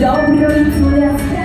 dobrą influencję.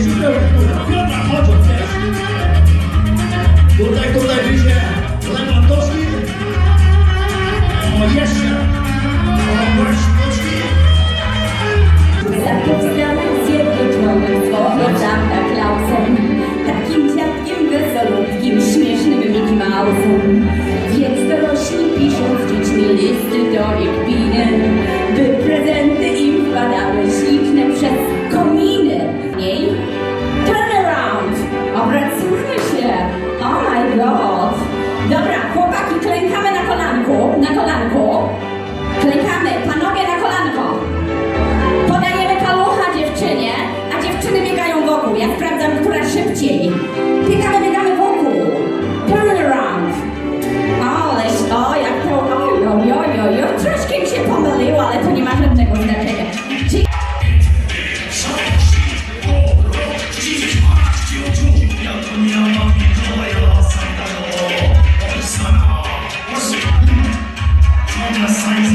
przyjdę, chodź od też. Tutaj, tutaj wyjdzie Lewandowski. O, jeszcze. O, Błaszczkowski. Zapoznanym zjednoczonym słowie żabda Klausem. Takim dziadkiem wesolutkim, śmiesznym Mickey Więc dorośli piszą z dziećmi listy do ich Ja sprawdzam, która szybciej. Piekamy, biegamy wokół. Turn Turnaround. Ależ, o, jak to, oj, oj, oj, oj, oj. Troszkę mi się pomyliło, ale to nie ma żadnego znaczenia. Science.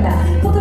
একটা কত